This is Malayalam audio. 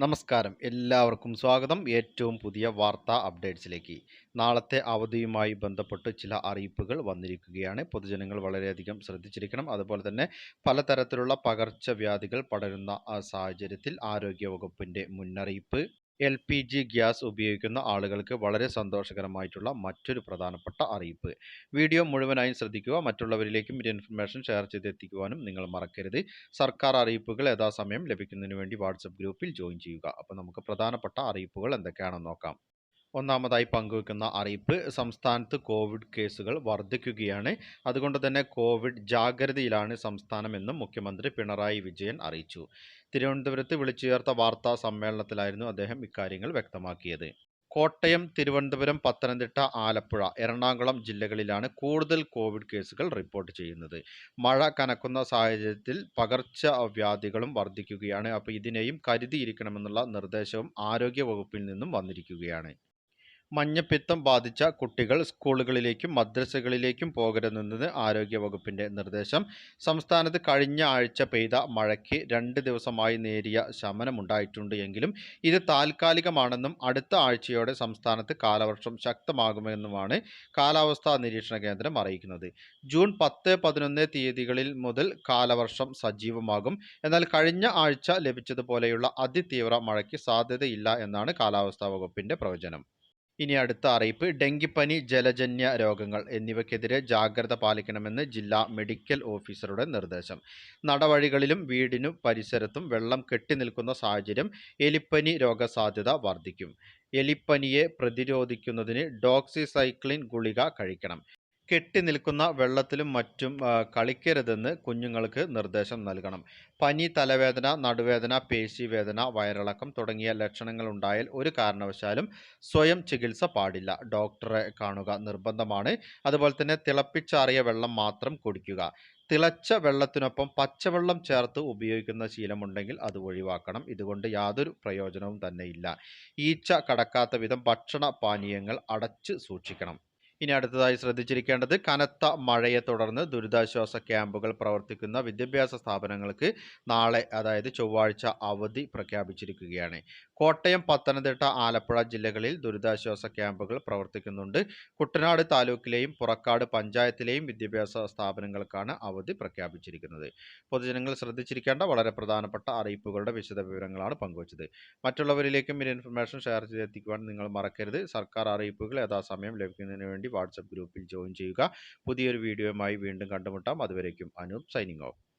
നമസ്കാരം. എല്ലാവർക്കും സ്വാഗതം. ഏറ്റവും പുതിയ വാർത്താ അപ്ഡേറ്റ്സിലേക്ക്. നാളത്തെ അവധിയുമായി ബന്ധപ്പെട്ട് ചില അറിയിപ്പുകൾ വന്നിരിക്കുകയാണ്. പൊതുജനങ്ങൾ വളരെയധികം ശ്രദ്ധിച്ചിരിക്കണം. അതുപോലെ തന്നെ പലതരത്തിലുള്ള പകർച്ചവ്യാധികൾ പടരുന്ന സാഹചര്യത്തിൽ ആരോഗ്യവകുപ്പിന്റെ മുന്നറിയിപ്പ് എൽ പി ജി ഗ്യാസ് ഉപയോഗിക്കുന്ന ആളുകൾക്ക് വളരെ സന്തോഷകരമായിട്ടുള്ള മറ്റൊരു പ്രധാനപ്പെട്ട അറിയിപ്പ്. വീഡിയോ മുഴുവനായും ശ്രദ്ധിക്കുക മറ്റുള്ളവരിലേക്കും ഈ ഇൻഫർമേഷൻ ഷെയർ ചെയ്തെത്തിക്കുവാനും നിങ്ങൾ മറക്കരുത്. സർക്കാർ അറിയിപ്പുകൾ യഥാസമയം ലഭിക്കുന്നതിന് വേണ്ടി വാട്സപ്പ് ഗ്രൂപ്പിൽ ജോയിൻ ചെയ്യുക. അപ്പോൾ നമുക്ക് പ്രധാനപ്പെട്ട അറിയിപ്പുകൾ എന്തൊക്കെയാണെന്ന് നോക്കാം. ഒന്നാമതായി പങ്കുവെക്കുന്ന അറിയിപ്പ് സംസ്ഥാനത്ത് കോവിഡ് കേസുകൾ വർദ്ധിക്കുകയാണ് അതുകൊണ്ട് തന്നെ കോവിഡ് ജാഗ്രതയിലാണ് സംസ്ഥാനമെന്നും മുഖ്യമന്ത്രി പിണറായി വിജയൻ അറിയിച്ചു. തിരുവനന്തപുരത്ത് വിളിച്ചു ചേർത്ത വാർത്താ സമ്മേളനത്തിലായിരുന്നു അദ്ദേഹം ഇക്കാര്യങ്ങൾ വ്യക്തമാക്കിയത്. കോട്ടയം തിരുവനന്തപുരം പത്തനംതിട്ട ആലപ്പുഴ എറണാകുളം ജില്ലകളിലാണ് കൂടുതൽ കോവിഡ് കേസുകൾ റിപ്പോർട്ട് ചെയ്യുന്നത്. മഴ കനക്കുന്ന സാഹചര്യത്തിൽ പകർച്ചവ്യാധികളും വർദ്ധിക്കുകയാണ് അപ്പോൾ ഇതിനെയും കരുതിയിരിക്കണമെന്നുള്ള നിർദ്ദേശവും ആരോഗ്യ വകുപ്പിൽ നിന്നും വന്നിരിക്കുകയാണ്. മഞ്ഞപ്പിത്തം ബാധിച്ച കുട്ടികൾ സ്കൂളുകളിലേക്കും മദ്രസകളിലേക്കും പോകരുതെന്നത് ആരോഗ്യവകുപ്പിന്റെ നിർദ്ദേശം. സംസ്ഥാനത്ത് കഴിഞ്ഞ ആഴ്ച പെയ്ത മഴയ്ക്ക് രണ്ട് ദിവസമായി നേരിയ ശമനമുണ്ടായിട്ടുണ്ട് എങ്കിലും ഇത് താൽക്കാലികമാണെന്നും അടുത്ത ആഴ്ചയോടെ സംസ്ഥാനത്ത് കാലവർഷം ശക്തമാകുമെന്നുമാണ് കാലാവസ്ഥാ നിരീക്ഷണ കേന്ദ്രം അറിയിക്കുന്നത്. ജൂൺ പത്ത് പതിനൊന്ന് തീയതികളിൽ മുതൽ കാലവർഷം സജീവമാകും. എന്നാൽ കഴിഞ്ഞ ആഴ്ച ലഭിച്ചതുപോലെയുള്ള അതിതീവ്ര മഴയ്ക്ക് സാധ്യതയില്ല എന്നാണ് കാലാവസ്ഥാ വകുപ്പിന്റെ പ്രവചനം. ഇനി അടുത്ത അറിയിപ്പ് ഡെങ്കിപ്പനി ജലജന്യ രോഗങ്ങൾ എന്നിവയ്ക്കെതിരെ ജാഗ്രത പാലിക്കണമെന്ന് ജില്ലാ മെഡിക്കൽ ഓഫീസറുടെ നിർദ്ദേശം. നടവഴികളിലും വീടിനും പരിസരത്തും വെള്ളം കെട്ടി നിൽക്കുന്ന സാഹചര്യം എലിപ്പനി രോഗസാധ്യത വർദ്ധിക്കും. എലിപ്പനിയെ പ്രതിരോധിക്കുന്നതിന് ഡോക്സിസൈക്ലിൻ ഗുളിക കഴിക്കണം. കെട്ടി നിൽക്കുന്ന വെള്ളത്തിലും മറ്റും കളിക്കരുതെന്ന് കുഞ്ഞുങ്ങൾക്ക് നിർദ്ദേശം നൽകണം. പനി തലവേദന നടുവേദന പേശിവേദന വയറിളക്കം തുടങ്ങിയ ലക്ഷണങ്ങൾ ഉണ്ടായാൽ ഒരു കാരണവശാലും സ്വയം ചികിത്സ പാടില്ല. ഡോക്ടറെ കാണുക നിർബന്ധമാണ്. അതുപോലെ തന്നെ തിളപ്പിച്ചാറിയ വെള്ളം മാത്രം കുടിക്കുക. തിളച്ച വെള്ളത്തിനൊപ്പം പച്ചവെള്ളം ചേർത്ത് ഉപയോഗിക്കുന്ന ശീലമുണ്ടെങ്കിൽ അത് ഒഴിവാക്കണം. ഇതുകൊണ്ട് യാതൊരു പ്രയോജനവും തന്നെയില്ല. ഈച്ച കടക്കാത്ത വിധം ഭക്ഷണ പാനീയങ്ങൾ അടച്ച് സൂക്ഷിക്കണം. ഇനി അടുത്തതായി ശ്രദ്ധിച്ചിരിക്കേണ്ടത് കനത്ത മഴയെ തുടർന്ന് ദുരിതാശ്വാസ ക്യാമ്പുകൾ പ്രവർത്തിക്കുന്ന വിദ്യാഭ്യാസ സ്ഥാപനങ്ങൾക്ക് നാളെ അതായത് ചൊവ്വാഴ്ച അവധി പ്രഖ്യാപിച്ചിരിക്കുകയാണ്. കോട്ടയം പത്തനംതിട്ട ആലപ്പുഴ ജില്ലകളിൽ ദുരിതാശ്വാസ ക്യാമ്പുകൾ പ്രവർത്തിക്കുന്നുണ്ട്. കുട്ടനാട് താലൂക്കിലെയും പുറക്കാട് പഞ്ചായത്തിലെയും വിദ്യാഭ്യാസ സ്ഥാപനങ്ങൾക്കാണ് അവധി പ്രഖ്യാപിച്ചിരിക്കുന്നത്. പൊതുജനങ്ങൾ ശ്രദ്ധിച്ചിരിക്കേണ്ട വളരെ പ്രധാനപ്പെട്ട അറിയിപ്പുകളുടെ വിശദ വിവരങ്ങളാണ് പങ്കുവച്ചത്. മറ്റുള്ളവരിലേക്കും ഈ ഇൻഫർമേഷൻ ഷെയർ ചെയ്തെത്തിക്കുവാൻ നിങ്ങൾ മറക്കരുത്. സർക്കാർ അറിയിപ്പുകൾ യഥാസമയം ലഭിക്കുന്നതിന് വേണ്ടി വാട്സപ്പ് ഗ്രൂപ്പിൽ ജോയിൻ ചെയ്യുക. പുതിയൊരു വീഡിയോയുമായി വീണ്ടും കണ്ടുമുട്ടാം. അതുവരേക്കും അനൂപ് സൈനിങ് ഓഫ്.